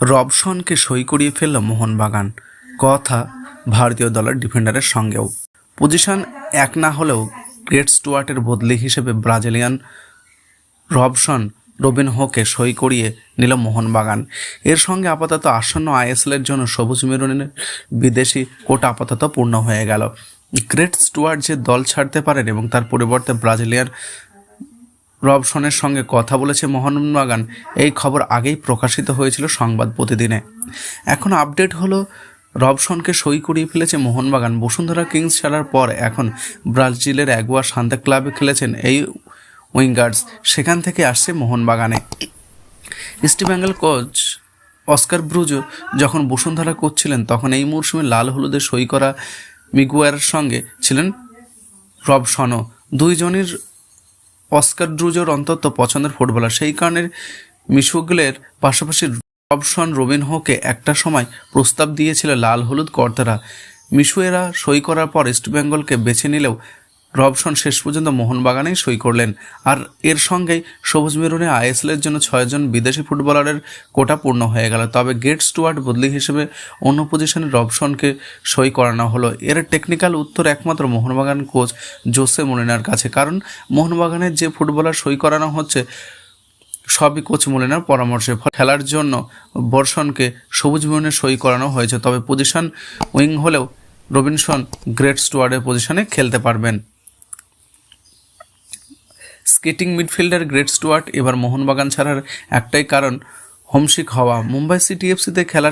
রবসনকে সই করিয়ে ফেলল মোহনবাগান। কথা ভারতীয় দলের ডিফেন্ডারের সঙ্গেও। পজিশন এক না হলেও গ্রেট স্টুয়ার্টের বদলি হিসেবে ব্রাজিলিয়ান রবসন রবিন হোকে সই করিয়ে নিল মোহনবাগান। এর সঙ্গে আপাতত আসন্ন আইএসএলের জন্য সবুজ মেরুনের বিদেশি কোটা আপাতত পূর্ণ হয়ে গেল। গ্রেট স্টুয়ার্ট যে দল ছাড়তে পারেন এবং তার পরিবর্তে ব্রাজিলিয়ান রবসনের সঙ্গে কথা বলেছে মোহনবাগান। এই খবর আগেই প্রকাশিত হয়েছিল সংবাদ প্রতিদিনে। এখন আপডেট হলো, রবসনকে সই করিয়ে ফেলেছে মোহনবাগান। বসুন্ধরা কিংস ছাড়ার পর এখন ব্রাজিলের একবার শান্তা ক্লাবে খেলেছেন এই উইঙ্গার্স। সেখান থেকে আসছে মোহনবাগানে। ইস্টবেঙ্গল কোচ অস্কার ব্রুজো যখন বসুন্ধরা কোচ ছিলেন, তখন এই মরশুমে লাল হলুদে সই করা মিগুয়ারের সঙ্গে ছিলেন রবসনও। দুইজনের অস্কার ড্রুজোর অন্তত পছন্দের ফুটবলার। সেই কারণে মিশুগলের পাশাপাশি রবসন রবিনহোকে একটা সময় প্রস্তাব দিয়েছিল লাল হলুদ কর্তারা। মিশুয়েরা সই করার পর ইস্টবেঙ্গলকে বেছে নিলেও রবসন শেষ পর্যন্ত মোহনবাগানেই সই করলেন। আর এর সঙ্গেই সবুজ মেরুনে আইএসএলের জন্য ছয়জন বিদেশি ফুটবলারের কোটা পূর্ণ হয়ে গেল। তবে গেট স্টুয়ার্ট বদলি হিসেবে অন্য পজিশনে রবসনকে সই করানো হলো। এর টেকনিক্যাল উত্তর একমাত্র মোহনবাগান কোচ জোসে মোলিনার কাছে। কারণ মোহনবাগানের যে ফুটবলার সই করানো হচ্ছে, সবই কোচ মোলিনার পরামর্শে। খেলার জন্য বর্ষণকে সবুজ মেরুনে সই করানো হয়েছে। তবে পজিশন উইং হলেও রবিনসন গ্রেট স্টুয়ার্ডের পজিশনে খেলতে পারবেন। স্কেটিং মিডফিল্ডার গ্রেট স্টুয়ার্ট এবার মোহনবাগান ছাড়ার একটাই কারণ, হোমসিক হওয়া। মুম্বাই সিটি এফসিতে খেলার